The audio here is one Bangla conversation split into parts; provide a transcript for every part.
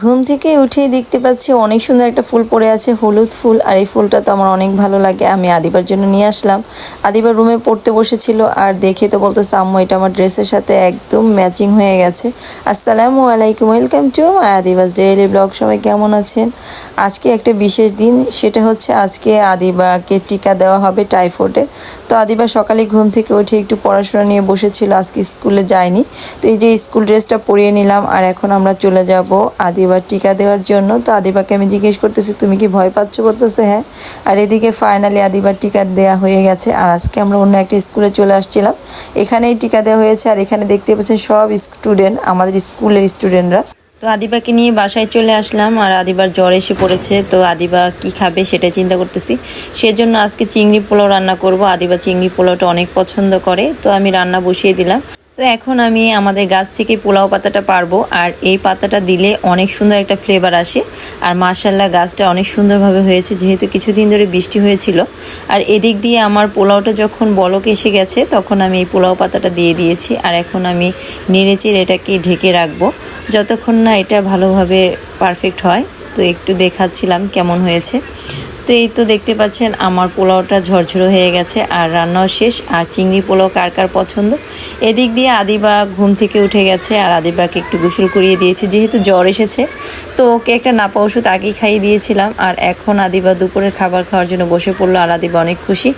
ঘুম থেকে উঠে দেখতে পাচ্ছি অনেক সুন্দর একটা ফুল পড়ে আছে, হলুদ ফুল। আর এই ফুলটা তো আমার অনেক ভালো লাগে। আমি আদিবার জন্য নিয়ে আসলাম। আদিবার রুমে পড়তে বসেছিল। আর দেখে তো বলতেছে আম্মু এটা আমার ড্রেসের সাথে একদম ম্যাচিং হয়ে গেছে। আসসালামু আলাইকুম welcome to my Adibas daily blog সবাই কেমন আছেন? আজকে একটা বিশেষ দিন। সেটা হচ্ছে আজকে আদিবাকে টিকা দেওয়া হবে টাইফয়েডে। তো আদিবা সকালে ঘুম থেকে উঠে একটু পড়াশোনা নিয়ে বসেছিল। আজকে স্কুলে যায়নি। তো এই যে স্কুল ড্রেসটা পরিয়ে নিলাম। আর এখন আমরা চলে যাব আদিবার টিকা দেওয়ার জন্য। তো আদিবাকে আমি জিজ্ঞেস করতেছি, তুমি কি ভয় পাচ্ছ? বলতেছে হ্যাঁ। আর এদিকে ফাইনালি আদিবার টিকা দেওয়া হয়ে গেছে। আর আজকে আমরা অন্য একটা স্কুলে চলে আসছিলাম। এখানেই টিকা দেওয়া হয়েছে। আর এখানে দেখতে পাচ্ছেন সব স্টুডেন্ট আমাদের স্কুলের স্টুডেন্টরা তো আদিবাকে নিয়ে বাসায় চলে আসলাম। আর আদিবার জ্বর এসে পড়েছে। তো আদিবা কি খাবে সেটা চিন্তা করতেছি। সেজন্য আজকে চিংড়ি পোলাও রান্না করব। আদিবা চিংড়ি পোলাওটা অনেক পছন্দ করে। তো আমি রান্না বসিয়ে দিলাম। তো এখন আমি আমাদের গাছ থেকে পোলাও পাতাটা পারব, আর এই পাতাটা দিলে অনেক সুন্দর একটা ফ্লেভার আসে। আর মার্শাল্লাহ গাছটা অনেক সুন্দরভাবে হয়েছে, যেহেতু কিছুদিন ধরে বৃষ্টি হয়েছিল। আর এদিক দিয়ে আমার পোলাওটা যখন বলক এসে গেছে, তখন আমি এই পোলাও পাতাটা দিয়ে দিয়েছি। আর এখন আমি নেড়েচেড়ে এটাকে ঢেকে রাখব। যতক্ষণ না এটা ভালোভাবে পারফেক্ট হয়, তো একটু দেখাচ্ছিলাম কেমন হয়েছে। তো এই তো দেখতে পাচ্ছেন আমার পোলাওটা ঝরঝরো হয়ে গেছে আর রান্নাও শেষ। আর চিংড়ি পোলাও কার কার পছন্দ? এদিক দিয়ে আদিবা ঘুম থেকে উঠে গেছে আর আদিবাকে একটু গোসল করিয়ে দিয়েছি, যেহেতু জ্বর এসেছে। তো ওকে একটা নাপা ওষুধ আগেই খাইয়ে দিয়েছিলাম আর এখন আদিবা দুপুরের খাবার খাওয়ার জন্য বসে পড়ল আর আদিবা অনেক খুশি।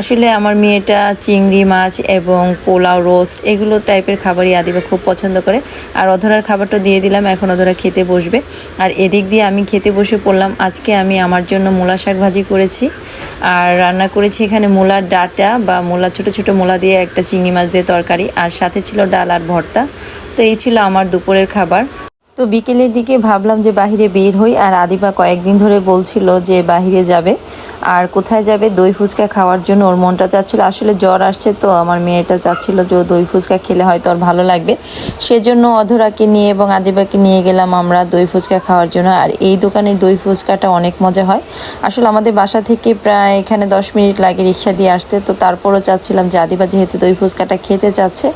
আসলে আমার মেয়েটা চিংড়ি মাছ এবং পোলাও রোস্ট এগুলো টাইপের খাবারই আদিবা খুব পছন্দ করে। আর অধরার খাবারটা দিয়ে দিলাম, এখন অধরা খেতে বসবে। আর এদিক দিয়ে আমি খেতে বসে পড়লাম, আজকে আমি আমার জন্য মূলা শাক ভাজি করেছি। আর রান্না করেছি এখানে মূলার ডাটা বা মূলা, ছোট ছোট মূলা দিয়ে একটা চিংড়ি মাছ দিয়ে তরকারি। আর সাথে ছিল ডাল আর ভর্তা। তো এই ছিল আমার দুপুরের খাবার। তো বিকেলের দিকে ভাবলাম যে বাহিরে বের হই, আর আদিবা কয়েকদিন ধরে বলছিল যে বাহিরে যাবে। আর কোথায় যাবে? দই ফুচকা খাওয়ার জন্য ওর মনটা চাচ্ছিল। আসলে জ্বর আসছে তো, আমার মেয়েটা চাচ্ছিল যে দই ফুচকা খেলে হয়তো ওর ভালো লাগবে। সেজন্য অধরাকে নিয়ে এবং আদিবাকে নিয়ে গেলাম আমরা দই ফুচকা খাওয়ার জন্য। আর এই দোকানের দই ফুচকাটা অনেক মজা হয়। আসলে আমাদের বাসা থেকে প্রায় এখানে দশ মিনিট লাগে রিক্সা দিয়ে আসতে। তো তারপরও চাচ্ছিলাম যে আদিবা যেহেতু দই ফুচকাটা খেতে চাচ্ছে,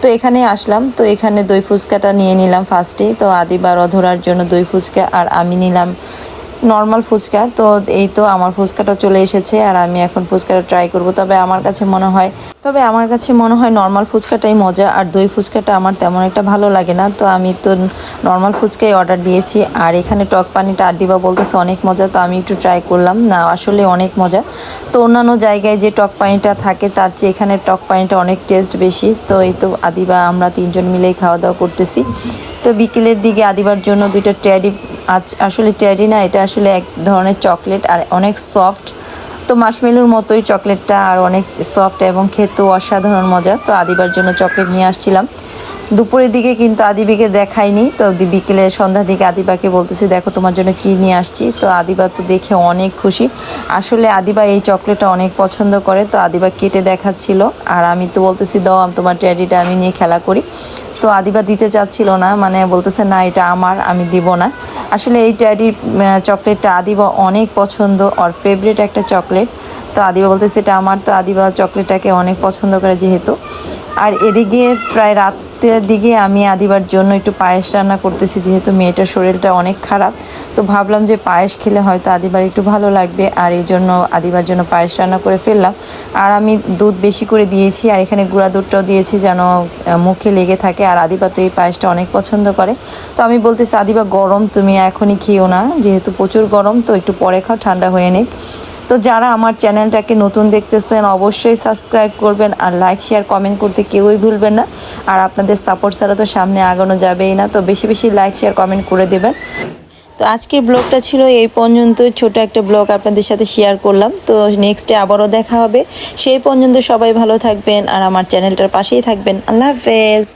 তো এখানে আসলাম। তো এখানে দই ফুচকাটা নিয়ে নিলাম ফার্স্টেই তো আদিবার অধরার জন্য দই ফুচকা আর আমি নিলাম। নর্মাল ফুচকা, তো এই তো আমার ফুচকাটা চলে এসেছে আর আমি এখন ফুচকাটা ট্রাই করব। তবে আমার কাছে মনে হয়, তবে আমার কাছে মনে হয় নর্মাল ফুচকাটাই মজা আর দই ফুচকাটা আমার তেমন একটা ভালো লাগে না। তো আমি তো নর্মাল ফুচকাই অর্ডার দিয়েছি আর এখানে টক পানিটা আর দিবা বলতেছে অনেক মজা, তো আমি একটু ট্রাই করলাম। না, আসলে অনেক মজা। তো অন্যান্য জায়গায় যে টক পানিটা থাকে তার চেয়ে এখানে টক পানিটা অনেক টেস্ট বেশি। তো এই তো আদিবা, আমরা তিনজন মিলেই খাওয়া দাওয়া করতেছি। তো বিকেলের দিকে আদিবার জন্য দুইটা ট্যাডি আজ আসলে ট্যাডি না, এটা আসলে এক ধরনের চকলেট আর অনেক সফট। তো মাসমেলুর মতোই চকলেটটা আর অনেক সফট এবং খেতেও অসাধারণ মজা। তো আদিবার জন্য চকলেট নিয়ে আসছিলাম। দুপুরের দিকে কিন্তু আদিবিকে দেখাইনি। তো বিকেলে সন্ধ্যার দিকে আদিবাকে বলতেছি, দেখো তোমার জন্য কি নিয়ে আসছি? তো আদিবা তো দেখে অনেক খুশি। আসলে আদিবা এই চকলেটটা অনেক পছন্দ করে। তো আদিবা কেটে দেখাচ্ছিল। আর আমি তো বলতেছি, দাও তোমার ট্যাডিটা আমি নিয়ে খেলা করি। তো আদিবা দিতে চাচ্ছিল না। মানে বলতেছে, না, এটা আমার, আমি দিব না। আসলে এই ট্যাডি চকলেটটা আদিবা অনেক পছন্দ আর ফেভারিট একটা চকলেট তো আদিবা বলতে সেটা আমার, তো আদিবা চকলেটটাকে অনেক পছন্দ করে যেহেতু। আর এদিকে প্রায় রাতের দিকে আমি আদিবার জন্য একটু পায়েস রান্না করতেছি, যেহেতু মেয়েটার শরীরটা অনেক খারাপ, তো ভাবলাম যে পায়েস খেলে হয়তো আদিবার একটু ভালো লাগবে, আর এই জন্য আদিবার জন্য পায়েস রান্না করে ফেললাম। আর আমি দুধ বেশি করে দিয়েছি, আর এখানে গুঁড়া দুধটাও দিয়েছি যেন মুখে লেগে থাকে, আর আদিবা তো এই পায়েসটা অনেক পছন্দ করে। তো আমি বলতেছি, আদিবা, গরম তুমি এখনই খেও না, যেহেতু প্রচুর গরম, তো একটু পরে খাও, ঠান্ডা হয়ে নিক। তো যারা আমার চ্যানেলটাকে নতুন দেখতেছেন, অবশ্যই সাবস্ক্রাইব করবেন, আর লাইক, শেয়ার, কমেন্ট করতে কেউই ভুলবেন না। আর আপনাদের সাপোর্ট ছাড়া তো সামনে আগানো যাবেই না। তো বেশি বেশি লাইক শেয়ার কমেন্ট করে দেবেন। তো আজকের ব্লগটা ছিল এই পর্যন্ত। ছোট একটা ব্লগ আপনাদের সাথে শেয়ার করলাম। তো নেক্সটে আবারও দেখা হবে। সেই পর্যন্ত সবাই ভালো থাকবেন আর আমার চ্যানেলটার পাশেই থাকবেন। আল্লাহ হাফেজ।